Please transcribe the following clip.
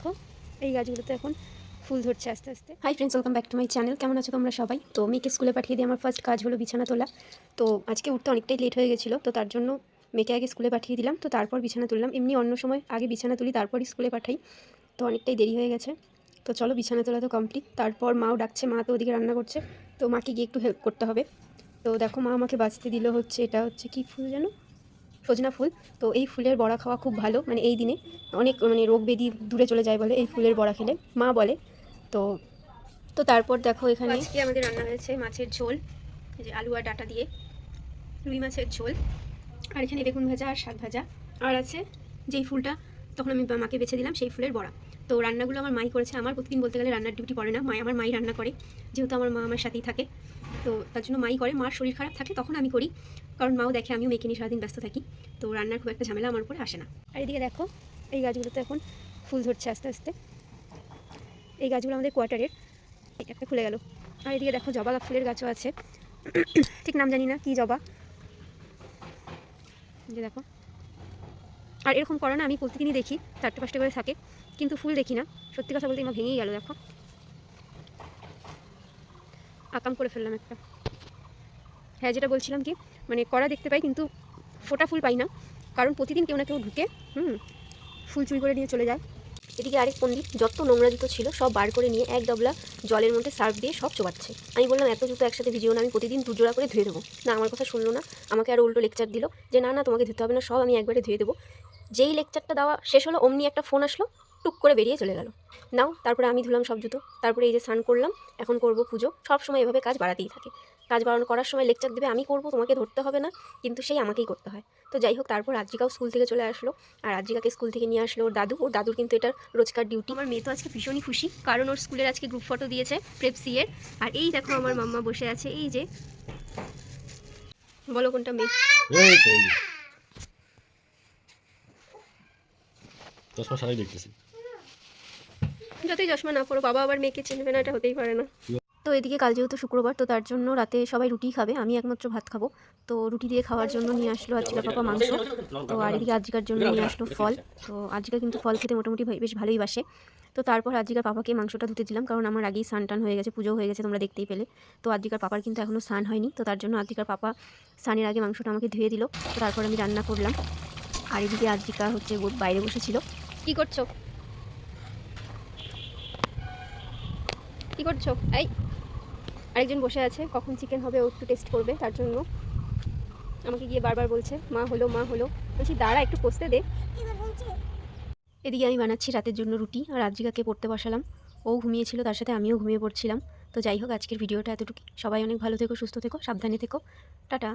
দেখো। এই গাছগুলোতে এখন ফুল ধরছে আস্তে আস্তে। Hi friends welcome back to my channel কেমন আছো তোমরা সবাই? তো মেয়েকে স্কুলে পাঠিয়ে দিয়ে আমার ফার্স্ট কাজ হলো বিছানা তোলা। তো আজকে উঠতে অনেকটাই লেট হয়ে গেছিল, তো তার জন্য মেয়েকে আগে স্কুলে পাঠিয়ে দিলাম। তো তারপর বিছানা তুললাম। এমনি অন্য সময় আগে বিছানা তুলি, তারপরই স্কুলে পাঠাই। তো অনেকটাই দেরি হয়ে গেছে। তো চলো বিছানা তোলা তো কমপ্লিট তারপর মাও ডাকছে, মা তো ওদিকে রান্না করছে। তো মাকে গিয়ে একটু হেল্প করতে হবে। তো দেখো মা আমাকে বাঁচতে দিল হচ্ছে, এটা হচ্ছে কি ফুল যেন সজনা ফুল। তো এই ফুলের বড়া খাওয়া খুব ভালো মানে এই দিনে। অনেক মানে রোগ ব্যাধি দূরে চলে যায় বলে এই ফুলের বড়া খেলে, মা বলে। তো তো তারপর দেখো এখানে। আজকে আমাদের রান্না হয়েছে মাছের ঝোল যে আলু আর ডাটা দিয়ে, রুই মাছের ঝোল। আর এখানে বেগুন ভাজা আর শাক ভাজা। আর আছে যেই ফুলটা তখন আমি মাকে বেছে দিলাম সেই ফুলের বড়া। তো রান্নাগুলো আমার মাই করেছে। আমার প্রতিদিন বলতে গেলে রান্নার ডিউটি পড়ে না। মাই, আমার মাই রান্না করে। যেহেতু আমার মা আমার সাথেই থাকে। তো তার জন্য মাই করে। মার শরীর খারাপ থাকে তখন আমি করি। কারণ মাও দেখে আমিও মেয়েকে নিয়ে সারাদিন ব্যস্ত থাকি। তো রান্নার খুব একটা ঝামেলা আমার উপরে আসে না। আর এদিকে দেখো, এই গাছগুলোতে এখন ফুল ধরছে আস্তে আস্তে। এই গাছগুলো আমাদের কোয়ার্টারের একটা খুলে গেল। আর এদিকে দেখো, জবা ফুলের গাছও আছে। ঠিক নাম জানি না, কি জবা? দেখো। আর এরকম করো না, আমি প্রতিদিনই দেখি, চারটে পাঁচটা করে থাকে, কিন্তু ফুল দেখি না। সত্যি কথা বলতে আমার ভেঙেই গেল, দেখো। আকাম করে ফেললাম একটা। হ্যাঁ যেটা বলছিলাম কি মানে কড়া দেখতে পাই, কিন্তু ফোটা ফুল পাই না। কারণ প্রতিদিন কেউ না কেউ ঢুকে, হুম, ফুল চুরি করে নিয়ে চলে যায়। এদিকে আরেক পণ্ডিত, যত নোংরা জুতো ছিল, সব বার করে নিয়ে এক ডবলা জলের মধ্যে সার্ফ দিয়ে সব চোবাচ্ছে। আমি বললাম, এত জুতো একসাথে ভিজিও না, আমি প্রতিদিন দুজোড়া করে ধুয়ে দেবো। না, আমার কথা শুনলো না। আমাকে আরও উল্টো লেকচার দিল, যে না না, তোমাকে ধুতে হবে না, সব আমি একবারে ধুয়ে দেবো। যেই লেকচারটা দেওয়া শেষ হলো অমনি একটা ফোন আসলো টুক করে বেরিয়ে চলে গেল। নাও তারপরে আমি ধুলাম সব জুতো তারপরে এই যে স্নান করলাম এখন করব পুজো। সব সময় এভাবে কাজ বাড়াতেই থাকে। কাজ বাড়ানো করার সময় লেকচার দেবে আমি করব তোমাকে ধরতে হবে না কিন্তু সেই আমাকেই করতে হয়। তো যাই হোক তারপর আদ্রিকাও স্কুল থেকে চলে আসলো আর আদ্রিকাকে স্কুল থেকে নিয়ে আসলো ওর দাদু। ওর দাদুর কিন্তু এটা রোজকার ডিউটি আমার মেয়ে তো আজকে ভীষণই খুশি কারণ ওর স্কুলের আজকে গ্রুপ ফটো দিয়েছে প্রেপসি এর। আর এই দেখো আমার মাম্মা বসে আছে এই যে বলো কোনটা মেয়ে এই তো এই যে। চশমা সারাই দেখতেছি। যতই চশমা না পড়ো বাবা আবার মেয়েকে চিনবে না এটা হতেই পারে না। তো এদিকে কাল যেহেতু শুক্রবার তো তার জন্য রাতে সবাই রুটি খাবে। আমি একমাত্র ভাত খাব। তো রুটি দিয়ে খাওয়ার জন্য নিয়ে আসলো আজকে পাপা মাংস। তো আর এদিকে আজিকার জন্য নিয়ে আসলো ফল। তো আজিকা কিন্তু ফল খেতে মোটামুটি বেশ ভালোই বাসে। তো তারপর আজিকার পাপাকে মাংসটা ধুতে দিলাম কারণ আমার আগেই স্নান টান হয়ে গেছে পুজো হয়ে গেছে তোমরা দেখতেই পেলে। তো আজিকার পাপার কিন্তু এখনও স্নান হয়নি। তো তার জন্য আজিকার পাপা স্নানের আগে মাংসটা আমাকে ধুয়ে দিল। তো তারপর আমি রান্না করলাম। আর এদিকে আজিকা হচ্ছে বাইরে বসেছিল। কি করছ? কি করছ? এই, আরেকজন বসে আছে। কখন চিকেন হবে ও একটু টেস্ট করবে তার জন্য। আমাকে গিয়ে বারবার বলছে, মা হলো মা হলো। বলছি, দাঁড়া, একটু কষতে দে। এদিকে আমি বানাচ্ছি রাতের জন্য রুটি আর আদ্রিকাকে পড়তে বসালাম। ও ঘুমিয়েছিল, তার সাথে আমিও ঘুমিয়ে পড়ছিলাম। তো যাই হোক, আজকের ভিডিওটা এতটুকু সবাই অনেক ভালো থেকো, সুস্থ থেকো, সাবধানে থেকো। টাটা।